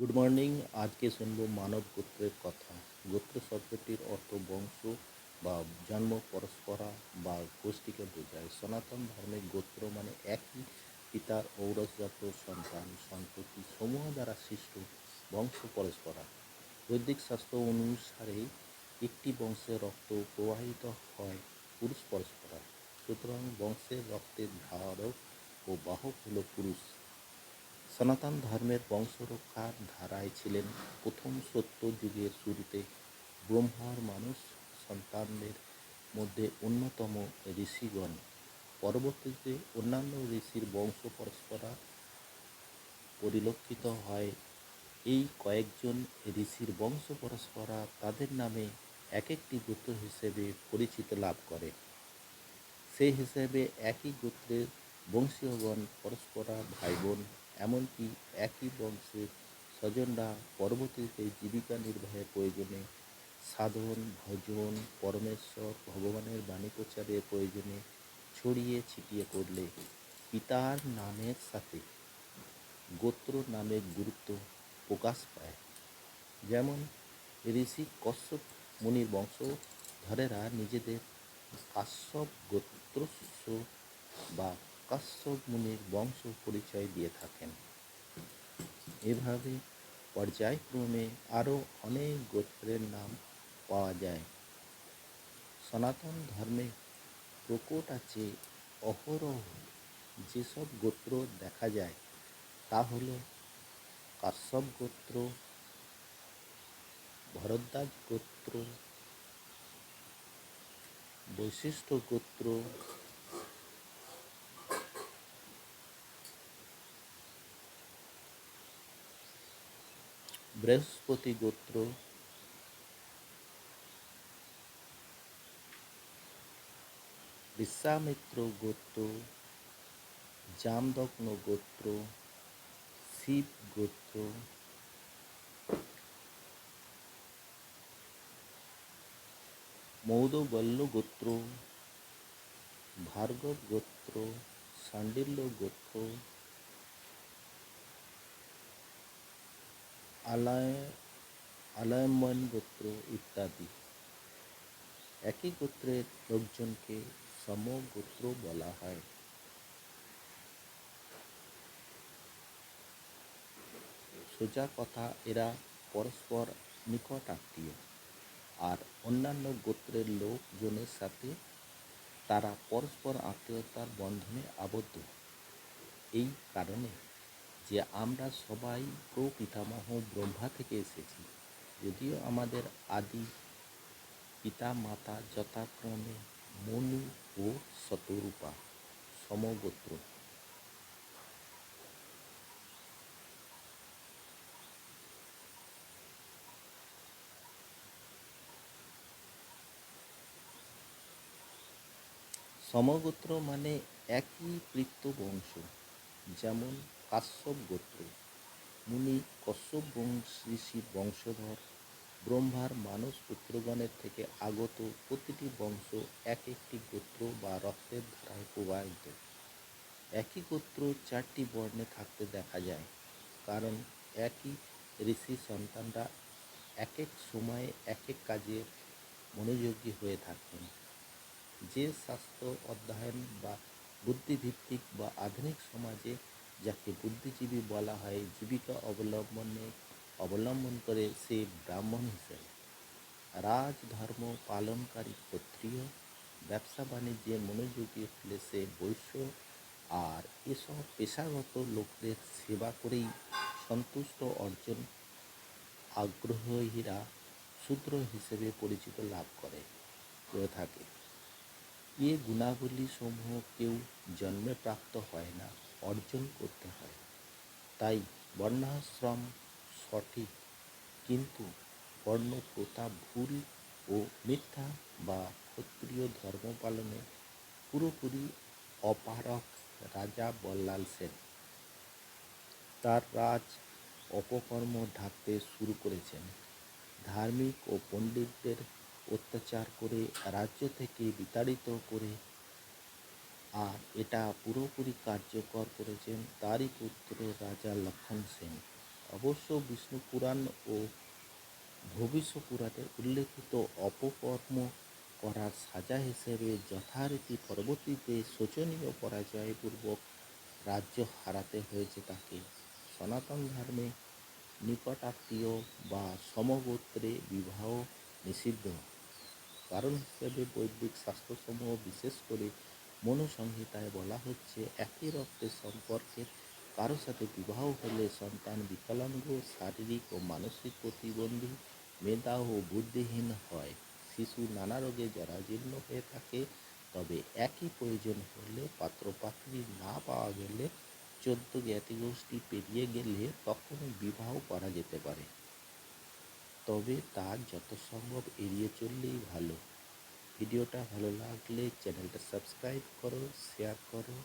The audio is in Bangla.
গুড মর্নিং আজকে শুনব মানব গোত্রের কথা। গোত্র শব্দটির অর্থ বংশ বা জন্ম, পরস্পরা বা গোষ্ঠীকে বোঝায়। সনাতন ধর্মে গোত্র মানে একই। পিতার ঔরসজাত সন্তান, সন্ততি সমূহ দ্বারা সৃষ্ট বংশ পরস্পরা। বৈদিক শাস্ত্র অনুসারে একটি বংশে রক্ত প্রবাহিত হয় পুরুষ পরস্পরা সুতরাং বংশের রক্তের ধারক ও বাহক হল পুরুষ। সনাতন ধর্মের বংশরক্ষার ধারায় ছিলেন প্রথম সত্য যুগের শুরুতে ব্রহ্মার মানুষ সন্তানদের মধ্যে অন্যতম ঋষিগণ। পরবর্তীতে অন্যান্য ঋষির বংশ পরস্পরা পরিলক্ষিত হয়। এই কয়েকজন ঋষির বংশ পরস্পরা তাদের নামে এক একটি গোত্র হিসেবে পরিচিত লাভ করে। সেই হিসেবে একই গোত্রের বংশীয়গণ পরস্পরা ভাই বোন এমনকি একই বংশের স্বজনরা পরবর্তীতে জীবিকা নির্বাহের প্রয়োজনে সাধন, ভজন, পরমেশ্বর, ভগবানের বাণী প্রচারের প্রয়োজনে ছড়িয়ে ছিটিয়ে পড়লে পিতার নামের সাথে গোত্র নামের গুরুত্ব প্রকাশ পায়। যেমন ঋষি কশ্যপ মুনির বংশধরেরা নিজেদের কাশ্যপ গোত্রস্য বা কাশ্যপ মুনির বংশ পরিচয় দিয়ে থাকেন। এভাবে পর্যায়ক্রমে আরও অনেক গোত্রের নাম পাওয়া যায়। সনাতন ধর্মে প্রকট আছে, অহরহ যেসব গোত্র দেখা যায়, তা হল কাশ্যপ গোত্র, ভরদ্বাজ গোত্র, বৈশিষ্ট্য গোত্র বৃহস্পতি গোত্র। বিশ্বামিত্র গোত্র জামদগ্ন গোত্র শিব গোত্র। মৌদবল্ল গোত্র ভার্গব গোত্র সান্ডিল্য গোত্র। আলায়, আলায়মন গোত্র ইত্যাদি। একই গোত্রের লোকজনকে সমগোত্র বলা হয়। সোজা কথা, এরা পরস্পর নিকট আত্মীয়। আর অন্যান্য গোত্রের লোকজনের সাথে তারা পরস্পর আত্মীয়তার বন্ধনে আবদ্ধ। এই কারণে যে আমরা সবাই প্রপিতামহ ব্রহ্মা থেকে এসেছি। যদিও আমাদের আদি পিতা মাতা যথাক্রমে মনু ও শতরূপা, সমগোত্র। সমগোত্র মানে একই বংশ যেমন কাশ্যপ গোত্র। মুনি কশ্যপ বংশ বংশধর ব্রহ্মার মানস পুত্রগণের থেকে আগত প্রতিটি বংশ এক একটি গোত্র বা রক্তের ধারায় প্রবাহিত। একই গোত্র চারটি বর্ণে থাকতে দেখা যায়, কারণ একই ঋষি সন্তানরা এক এক সময়ে এক এক কাজে মনোযোগী হয়ে থাকেন। যে শাস্ত্র অধ্যয়ন বা বুদ্ধিভিত্তিক বা আধুনিক সমাজে যাকে বুদ্ধিজীবী বলা হয় জীবিকা অবলম্বনে, অবলম্বন করে সে ব্রাহ্মণ হিসেবে। রাজধর্ম পালনকারী ক্ষত্রিয়, ব্যবসা বাণিজ্যে মনোযোগী হলে সে বৈশ্য আর এসব পেশাগত লোকদের সেবা করেই সন্তুষ্ট অর্জন আগ্রহীরা শূদ্র হিসেবে পরিচিত লাভ করে করে থাকে। এ গুণাবলী সমূহ কেউ জন্মে প্রাপ্ত হয় না। অর্জন করতে হয়। তাই বর্ণাশ্রম সঠিক, কিন্তু বর্ণ প্রথা ভুল ও মিথ্যা বা ক্ষত্রিয় ধর্ম পালনে পুরোপুরি অপারক রাজা বল্লাল সেন। তার রাজ অপকর্ম ঢাকতে শুরু করেছেন। ধার্মিক ও পণ্ডিতদের অত্যাচার করে রাজ্য থেকে বিতাড়িত করে আর এটা পুরোপুরি কার্যকর করেছেন তারই পুত্র রাজা লক্ষণ সেন। অবশ্য বিষ্ণু পুরাণ ও ভবিষ্য পুরাণে উল্লেখিত অপকর্ম করার সাজা হিসেবে যথারীতি পরবর্তীতে শোচনীয় পরাজয়পূর্বক রাজ্য হারাতে হয়েছে তাকে। সনাতন ধর্মে নিকটাত্মীয় বা সমগোত্রে বিবাহ নিষিদ্ধ। কারণ হিসেবে বৈদিক শাস্ত্রসমূহ বিশেষ করে মনুসংহিতায় বলা হচ্ছে, একই রক্তের সম্পর্কের কারও সাথে বিবাহ হলে সন্তান বিকলাঙ্গ, শারীরিক ও মানসিক প্রতিবন্ধী, মেধা ও বুদ্ধিহীন হয়। শিশু নানা রোগে জরাজীর্ণ হয়ে থাকে, তবে একই প্রয়োজন হলে পাত্রপাত্রী না পাওয়া গেলে চোদ্দ জ্ঞাতিগোষ্ঠী পেরিয়ে গেলে তখন বিবাহ করা যেতে পারে। তবে তা যত সম্ভব এড়িয়ে চললেই ভালো। ভিডিওটা ভালো লাগলে চ্যানেলটা সাবস্ক্রাইব করো শেয়ার করো।